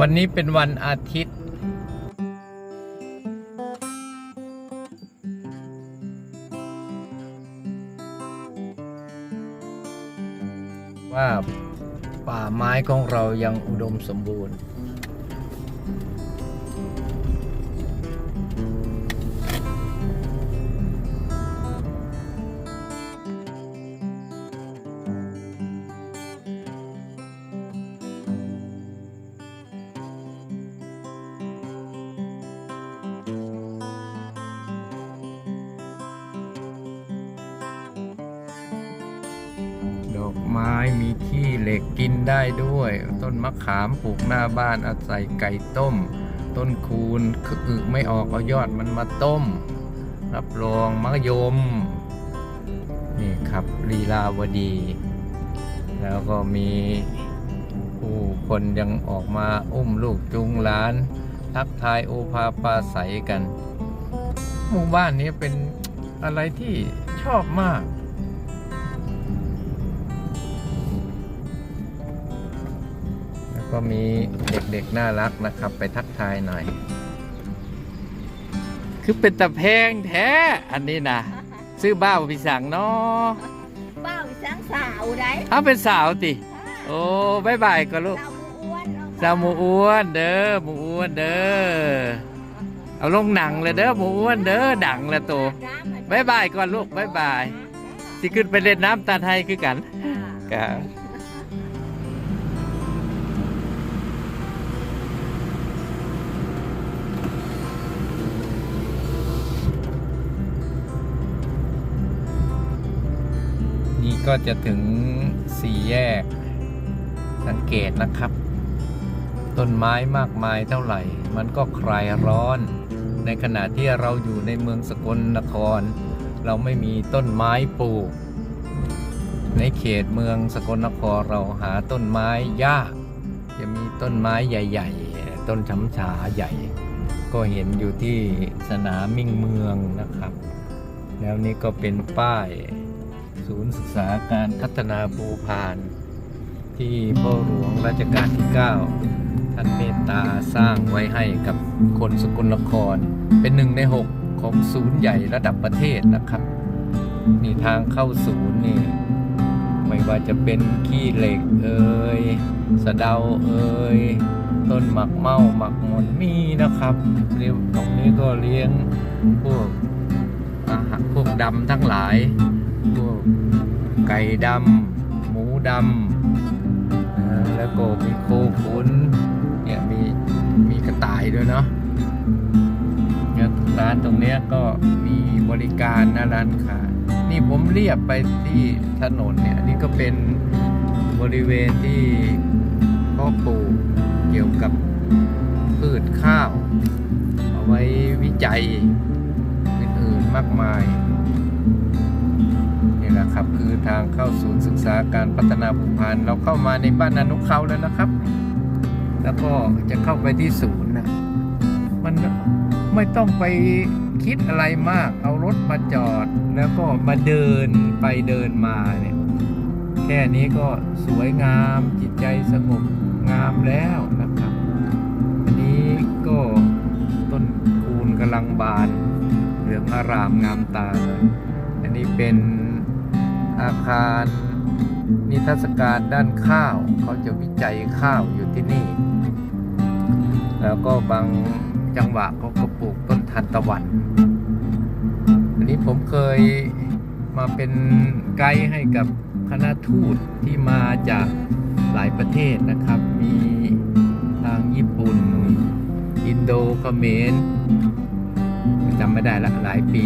วันนี้เป็นวันอาทิตย์ ว่าป่าไม้ของเรายังอุดมสมบูรณ์ อกไม้มีขี้เหล็กกินได้ด้วย ต้นมะขามปลูกหน้าบ้านอาศัยไก่ต้ม ต้นคูนคืออึไม่ออกเอายอดมันมาต้ม รับรองมะยม นี่ครับลีลาวดี แล้วก็มีผู้คนยังออกมาอุ้มลูกจุงหลานทักทายโอภาปาใสกัน หมู่บ้านนี้เป็นอะไรที่ชอบมาก ก็มีเด็กๆ น่ารักนะครับ ไปทักทายหน่อย คือเป็นตะแพงแท้ อันนี้นะซื้อบ้าวพี่สั่งเนาะเป้าสังสาวได้เอาเป็นสาวติ โอ้บายบายก็ลูกสาวอ้วนสาวหมูอ้วนเด้อหมูอ้วนเด้อเอาลงหนังเลยเด้อหมูอ้วนเด้อดังแล้วโตบายบายก่อนลูกบายบายสิขึ้นไปเล่นน้ำตาไทยคือกันครับ ก็จะถึงสี่แยก สังเกตนะครับ ต้นไม้มากมายเท่าไหร่ มันก็คลายร้อน ในขณะที่เราอยู่ในเมืองสกลนคร เราไม่มีต้นไม้ปลูก ในเขตเมืองสกลนครเราหาต้นไม้ยาก จะมีต้นไม้ใหญ่ ๆ ต้นช้ำฉาใหญ่ ก็เห็นอยู่ที่สนามมิ่งเมืองนะครับ แล้วนี่ก็เป็นป้าย ศูนย์ศึกษาการพัฒนาภูพาน ที่พ่อหลวงรัชกาลที่ 9 ท่านเมตตาสร้างไว้ให้กับคนสกลนคร เป็นหนึ่งในหกของศูนย์ใหญ่ระดับประเทศนะครับนี่ทางเข้าศูนย์นี่ไม่ว่าจะเป็นขี้เหล็กเอ่ยสะเดาเอ่ยต้นหมักเมาหมักมนมีนะครับเรียกตรงนี้ก็เลี้ยงพวกอาหารพวกดำทั้งหลาย พวกไก่ดำหมูดำแล้วก็มีโคขุนเนี่ยมีมีกระต่ายด้วยเนาะร้านตรงเนี้ยก็มีบริการนะร้านค้านี่ผมเรียบไปที่ถนนเนี่ยนี่ก็เป็นบริเวณที่พ่อปลูกเกี่ยวกับพืชข้าว เอาไว้วิจัยอื่นๆมากมาย แหละครับ คือทางเข้าศูนย์ศึกษาการพัฒนาภูพานเราเข้ามาในบ้านอนุเขาแล้วนะครับ แล้วก็จะเข้าไปที่ศูนย์นะมันไม่ต้องไปคิดอะไรมาก เอารถมาจอด แล้วก็มาเดินไปเดินมาเนี่ยแค่นี้ก็สวยงามจิตใจสงบงามแล้วนะครับ อันนี้ก็ต้นคูณกำลังบานเหลืองอารามงามตาเลย อันนี้เป็น อาคารนิทรรศการด้านข้าว เขาจะวิจัยข้าวอยู่ที่นี่ แล้วก็บางจังหวะเขาก็ปลูกต้นทานตะวัน อันนี้ผมเคยมาเป็นไกด์ให้กับคณะทูตที่มาจากหลายประเทศนะครับ มีทางญี่ปุ่น อินโดเขมรจำไม่ได้ละหลายปี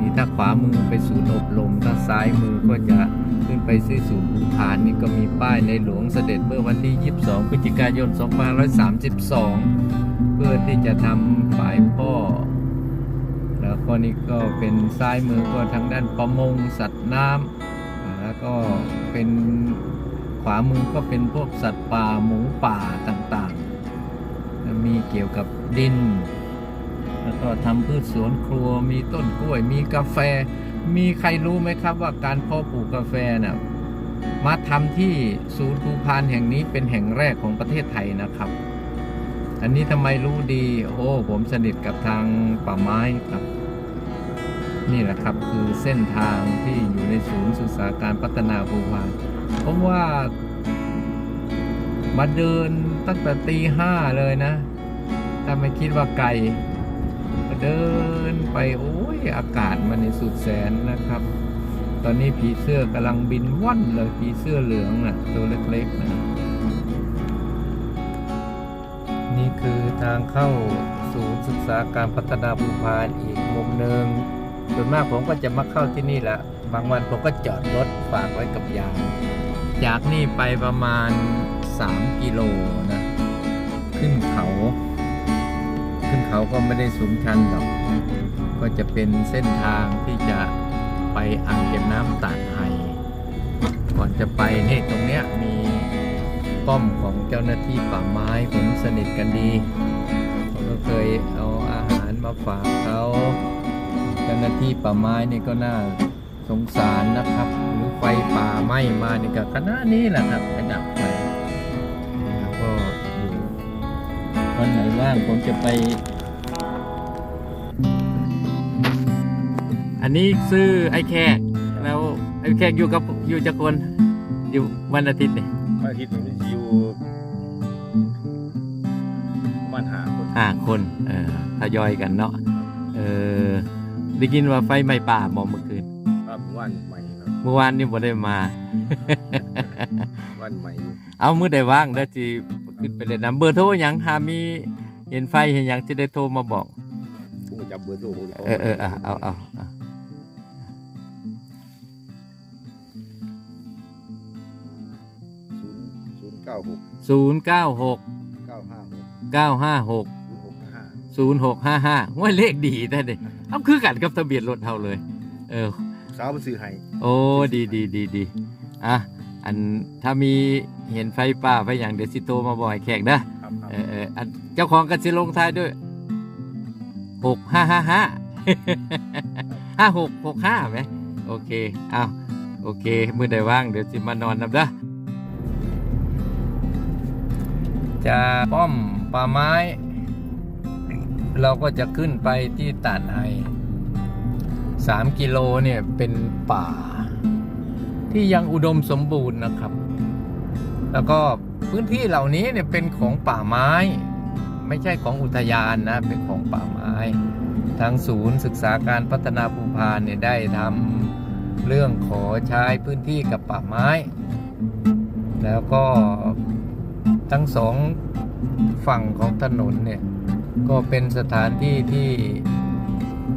นี่ถ้าขวามือไปศูนย์อบรมถ้าซ้ายมือก็จะขึ้นไปที่ศูนย์ภูพานนี่ก็มีป้ายในหลวงเสด็จเมื่อวันที่ 22 พฤศจิกายน 2532 เพื่อที่จะทำฝ่ายพ่อ แล้วก็นี่ก็เป็นซ้ายมือก็ทางด้านประมงสัตว์น้ำแล้วก็เป็นขวามือก็เป็นพวกสัตว์ป่าหมูป่าต่างๆ มีเกี่ยวกับดิน แล้วก็ทำพืชสวนครัว มีต้นกล้วย มีกาแฟ มีใครรู้ไหมครับว่าการเพาะปลูกกาแฟน่ะมาทำที่ศูนย์ภูพานแห่งนี้เป็นแห่งแรกของประเทศไทยนะครับ อันนี้ทำไมรู้ดี โอ้ผมสนิทกับทางป่าไม้ครับ นี่แหละครับคือเส้นทางที่อยู่ในศูนย์ศึกษาการพัฒนาภูพานผมว่ามาเดินตั้งแต่ตีห้าเลยนะถ้าไม่คิดว่าไกล เดินไปโอ้ยอากาศมันในสุดแสนนะครับ ตอนนี้ผีเสื้อกำลังบินว่อนเลยผีเสื้อเหลืองน่ะตัวเล็กๆนะนี่คือทางเข้าศูนย์ศึกษาการพัฒนาภูพานอีกมุมหนึ่งส่วนมากผมก็จะมาเข้าที่นี่แหละ บางวันผมก็จอดรถฝากไว้กับยามจากนี่ไปประมาณ 3 กิโลนะ ขึ้นเขา ขึ้นเขาก็ไม่ได้สูงชันหรอก ก็จะเป็นเส้นทางที่จะไปอ่างเก็บน้ำตาดไฮก่อนจะไปนี่ตรงเนี้ยมีป้อมของเจ้าหน้าที่ป่าไม้ผมสนิทกันดีผมก็เคยเอาอาหารมาฝากเขาเจ้าหน้าที่ป่าไม้นี่ก็น่าสงสารนะครับ หรือไฟป่าไหม้มานี่ก็ขนานี้แหละครับไปดับางผมจะไป อันนี้ซื้อไอ้แขกแล้วไอ้แขกอยู่กับอยู่จักคนอยู่วันอาทิตย์นี่วันอาทิตย์ผมจะอยู่ประมาณหาคนห้าคนเออทยอยกันเนาะเออได้ยินว่าไฟไหม้ป่าบอกเมื่อคืนครับวันใหม่ครับเมื่อวานนี่บ่ได้มา วันใหม่อยู่เอามือได้ว่างแล้วจีขึ้นไปเลยนะเบอร์โทรหยังหามี เห็นไฟเห็นหยังจะได้โทรมาบอกผมก็จับเบอร์โทรผมเออเอออะเอาเอาเอาศูนย์ศูนย์เก้าหกศูนย์เก้าหกเก้าห้าหกเก้าห้าหกศูนย์หกห้าศูนย์หกห้าห้าว่าเลขดีแท้เด็เอาคือกันกับทะเบียนรถเท่าเลย เออ สาวมันซื้อให้โอ้ดีดีดีดีอะอันถ้ามีเห็นไฟป่าไฟอย่างเดี๋ยวสิโตมาบ่อยแขกนะครับครับ เออเออเจ้าของกันสิลงท้ายด้วยหกห้าห้าห้าห้าหกหกห้าไหมโอเคอ้าวโอเคมือใดว่างเดี๋ยวสิมานอนนำเด้อจะป้อมป่าไม้ เราก็จะขึ้นไปที่ตาดไฮสามกิโลเนี่ยเป็นป่า ที่ยังอุดมสมบูรณ์นะครับ แล้วก็ พื้นที่เหล่านี้เนี่ยเป็นของป่าไม้ ไม่ใช่ของอุทยานนะเป็นของป่าไม้ ทางศูนย์ศึกษาการพัฒนาภูพานเนี่ยได้ทำเรื่องขอใช้พื้นที่กับป่าไม้ แล้วก็ทั้งสองฝั่งของถนนเนี่ยก็เป็นสถานที่ที่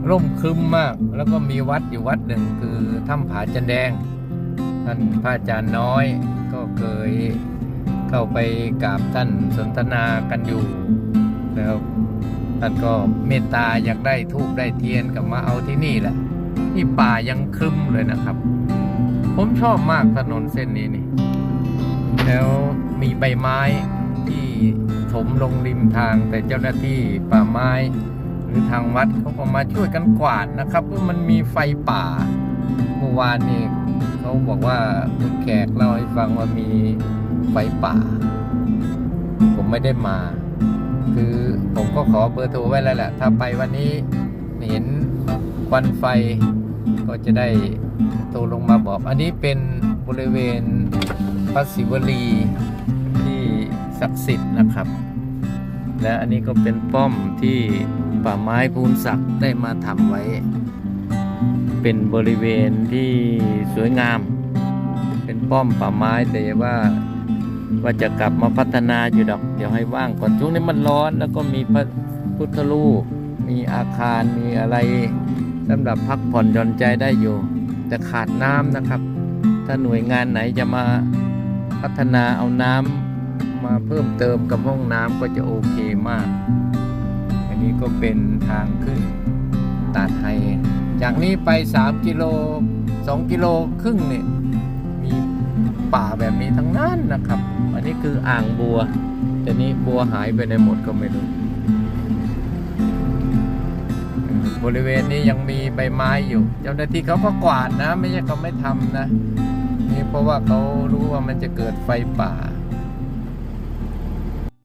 ร่มครึมมาก แล้วก็มีวัดอยู่วัดหนึ่งคือถ้ำผาจันแดงท่านพระอาจารย์น้อยก็เคย เข้าไปกราบท่านสนทนากันอยู่แล้วท่านก็เมตตาอยากได้ทูบได้เทียนกับมาเอาที่นี่แหละที่ป่ายังครึ้มเลยนะครับ ผมชอบมากถนนเส้นนี้นี่ แล้วมีใบไม้ที่ถมลงริมทางแต่เจ้าหน้าที่ป่าไม้หรือทางวัดเขาก็มาช่วยกันกวาดนะครับเพราะมันมีไฟป่าเมื่อวานนี้เขาบอกว่าคุณแขกเล่าให้ฟังว่ามี ไฟป่า ผมไม่ได้มา คือผมก็ขอเบอร์โทรไว้แล้วแหละ ถ้าไปวันนี้เห็นควันไฟก็จะได้โทรลงมาบอก อันนี้เป็นบริเวณพระศิวลีที่ศักดิ์สิทธิ์นะครับ และอันนี้ก็เป็นป้อมที่ป่าไม้ภูนศักดิ์ได้มาทำไว้ เป็นบริเวณที่สวยงาม เป็นป้อมป่าไม้แต่ว่า ว่าจะกลับมาพัฒนาอยู่ดอก เดี๋ยวให้ว่างก่อนช่วงนี้มันร้อน แล้วก็มีพระพุทธรูปมีอาคารมีอะไรสำหรับพักผ่อนหย่อนใจได้อยู่ แต่ขาดน้ำนะครับ ถ้าหน่วยงานไหนจะมาพัฒนาเอาน้ำมาเพิ่มเติมกับห้องน้ำก็จะโอเคมาก อันนี้ก็เป็นทางขึ้นตาดไฮจากนี้ไป 3 กิโล 2 กิโลครึ่งเนี่ย ป่าแบบนี้ทั้งนั้นนะครับ อันนี้คืออ่างบัว แต่นี้บัวหายไปในหมดก็ไม่รู้บริเวณนี้ยังมีใบไม้อยู่ เจ้าหน้าที่เขาก็กวาดนะ ไม่ใช่เขาไม่ทำนะ นี่เพราะว่าเขารู้ว่ามันจะเกิดไฟป่า